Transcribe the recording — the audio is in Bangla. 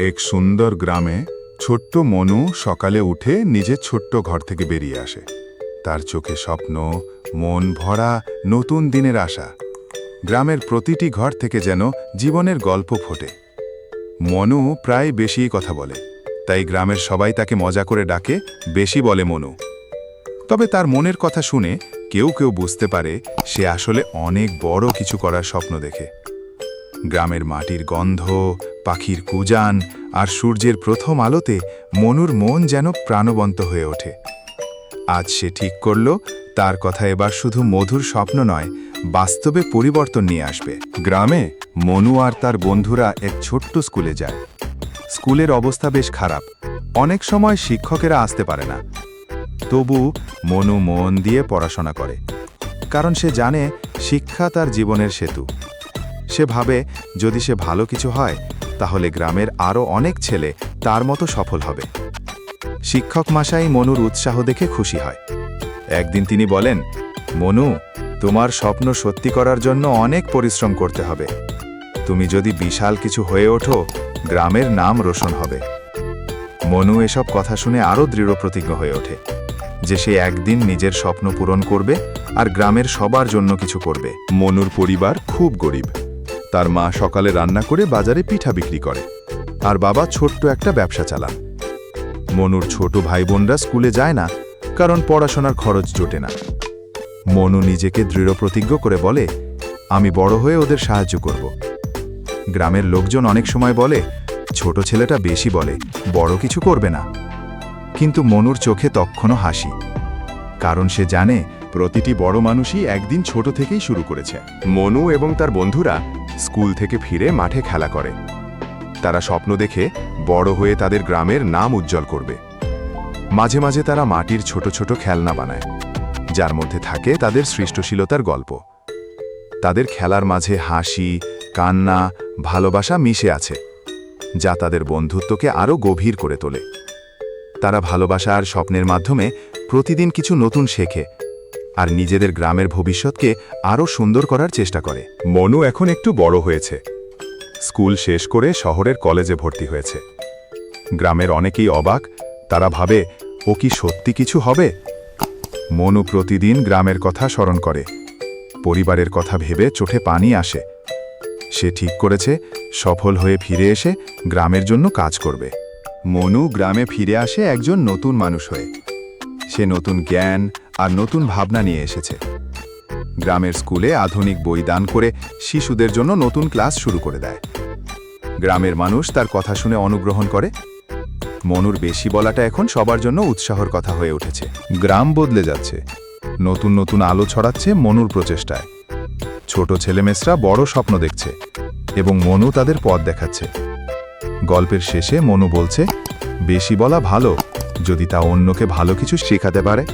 এক সুন্দর গ্রামে ছোট্ট মনু সকালে উঠে নিজের ছোট্ট ঘর থেকে বেরিয়ে আসে। তার চোখে স্বপ্ন, মন ভরা নতুন দিনের আশা। গ্রামের প্রতিটি ঘর থেকে যেন জীবনের গল্প ফোটে। মনু প্রায় বেশি কথা বলে, তাই গ্রামের সবাই তাকে মজা করে ডাকে, বেশি বলে মনু। তবে তার মনের কথা শুনে কেউ কেউ বুঝতে পারে সে আসলে অনেক বড় কিছু করার স্বপ্ন দেখে। গ্রামের মাটির গন্ধ, পাখির কুজান আর সূর্যের প্রথম আলোতে মনুর মন যেন প্রাণবন্ত হয়ে ওঠে। আজ সে ঠিক করল, তার কথা এবার শুধু মধুর স্বপ্ন নয়, বাস্তবে পরিবর্তন নিয়ে আসবে। গ্রামে মনু আর তার বন্ধুরা এক ছোট্ট স্কুলে যায়। স্কুলের অবস্থা বেশ খারাপ। অনেক সময় শিক্ষকেরা আসতে পারে না। তবু মনু মন দিয়ে পড়াশোনা করে। কারণ সে জানে শিক্ষা তার জীবনের সেতু। সে ভাবে, যদি সে ভালো কিছু হয়, তাহলে গ্রামের আরও অনেক ছেলে তার মতো সফল হবে। শিক্ষক মাসাই মনুর উৎসাহ দেখে খুশি হয়। একদিন তিনি বলেন, মনু, তোমার স্বপ্ন সত্যি করার জন্য অনেক পরিশ্রম করতে হবে। তুমি যদি বিশাল কিছু হয়ে ওঠো, গ্রামের নাম রোশন হবে। মনু এসব কথা শুনে আরও দৃঢ় প্রতিজ্ঞ হয়ে ওঠে, যে সে একদিন নিজের স্বপ্ন পূরণ করবে আর গ্রামের সবার জন্য কিছু করবে। মনুর পরিবার খুব গরিব। তার মা সকালে রান্না করে বাজারে পিঠা বিক্রি করে। আর বাবা ছোট্ট একটা ব্যবসা চালান। মনুর ছোট ভাই বোনরা স্কুলে যায় না, কারণ পড়াশোনার খরচ জোটে না। মনু নিজেকে দৃঢ় প্রতিজ্ঞ করে বলে, আমি বড় হয়ে ওদের সাহায্য করব। গ্রামের লোকজন অনেক সময় বলে, ছোট ছেলেটা বেশি বলে, বড় কিছু করবে না। কিন্তু মনুর চোখে তখনও হাসি। কারণ সে জানে প্রতিটি বড় মানুষই একদিন ছোট থেকেই শুরু করেছে। মনু এবং তার বন্ধুরা স্কুল থেকে ফিরে মাঠে খেলা করে। তারা স্বপ্ন দেখে বড় হয়ে তাদের গ্রামের নাম উজ্জ্বল করবে। মাঝে মাঝে তারা মাটির ছোট ছোট খেলনা বানায়, যার মধ্যে থাকে তাদের সৃষ্টশীলতার গল্প। তাদের খেলার মাঝে হাসি, কান্না, ভালোবাসা মিশে আছে, যা তাদের বন্ধুত্বকে আরও গভীর করে তোলে। তারা ভালোবাসা আর স্বপ্নের মাধ্যমে প্রতিদিন কিছু নতুন শেখে আর নিজেদের গ্রামের ভবিষ্যৎকে আরও সুন্দর করার চেষ্টা করে। মনু এখন একটু বড় হয়েছে। স্কুল শেষ করে শহরের কলেজে ভর্তি হয়েছে। গ্রামের অনেকেই অবাক, তারা ভাবে, ও কি সত্যি কিছু হবে? মনু প্রতিদিন গ্রামের কথা স্মরণ করে। পরিবারের কথা ভেবে চোখে পানি আসে। সে ঠিক করেছে, সফল হয়ে ফিরে এসে গ্রামের জন্য কাজ করবে। মনু গ্রামে ফিরে আসে একজন নতুন মানুষ হয়ে। সে নতুন জ্ঞান আর নতুন ভাবনা নিয়ে এসেছে। গ্রামের স্কুলে আধুনিক বই দান করে শিশুদের জন্য নতুন ক্লাস শুরু করে দেয়। গ্রামের মানুষ তার কথা শুনে অনুগ্রহণ করে। মনুর বেশি বলাটা এখন সবার জন্য উৎসাহর কথা হয়ে উঠেছে। গ্রাম বদলে যাচ্ছে। নতুন নতুন আলো ছড়াচ্ছে মনুর প্রচেষ্টায়। ছোট ছেলেমেয়েরা বড় স্বপ্ন দেখছে এবং মনু তাদের পথ দেখাচ্ছে। গল্পের শেষে মনু বলছে, বেশি বলা ভালো, যদি তা অন্যকে ভালো কিছু শেখাতে পারে।